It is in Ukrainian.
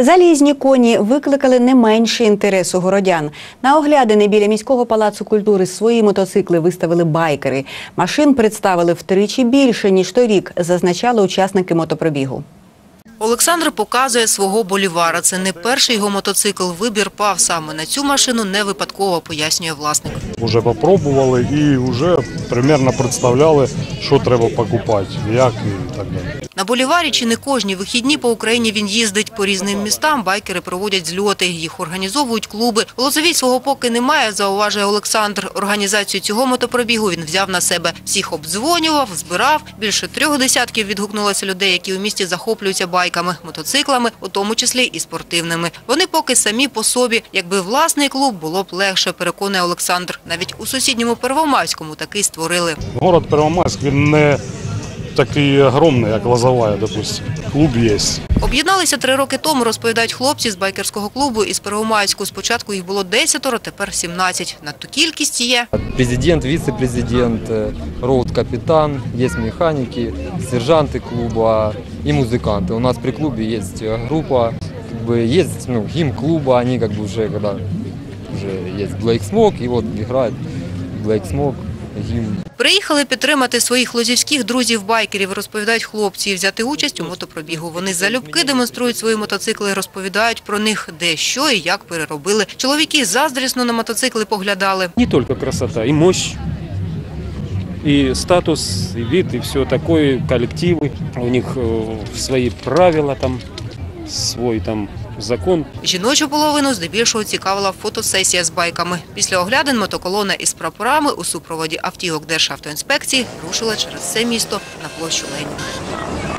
Залізні коні викликали не менший інтерес у городян. На оглядини біля міського палацу культури свої мотоцикли виставили байкери. Машин представили втричі більше ніж торік, зазначали учасники мотопробігу. Олександр показує свого болівара. Це не перший його мотоцикл. Вибір пав саме на цю машину не випадково, пояснює власник. Уже попробували і вже примерно представляли, що треба покупати, як і так далі. На боліварі чи не кожні вихідні по Україні він їздить по різним містам. Байкери проводять зльоти. Їх організовують клуби. Лозовій свого поки немає, зауважує Олександр. Організацію цього мотопробігу він взяв на себе. Всіх обдзвонював, збирав. Більше трьох десятків відгукнулося людей, які у місті захоплюються байками, мотоциклами, у тому числі і спортивними. Вони поки самі по собі. Якби власний клуб, було б легше, переконує Олександр. Навіть у сусідньому Первомайському такий створили. Город Первомайськ він не такий огромний, як Лозовая, допустим. Клуб є. Об'єдналися три роки тому, розповідають хлопці з байкерського клубу із Первомайську. Спочатку їх було 10, тепер 17. Надто кількість є. Президент, вице-президент, э, роуд-капитан, есть механики, сержанты клуба и музыканты. У нас при клубе есть э, группа, как бы есть ну, гимн клуба, они как бы уже когда уже есть Блейк Смок, и вот играет Блейк Смок, гимн. Приїхали підтримати своїх лозівських друзів-байкерів, розповідають хлопці, і взяти участь у мотопробігу. Вони залюбки демонструють свої мотоцикли, розповідають про них, де, що і як переробили. Чоловіки заздрісно на мотоцикли поглядали. не только красота, и мощь, и статус, и вид, и все такое, коллективы. У них э, свои правила там, свой там закон. Жіночу половину здебільшого цікавила фотосесія з байками. Після оглядин мотоколона із прапорами у супроводі автівок Державтоінспекції рушила через все місто на площу Леніна.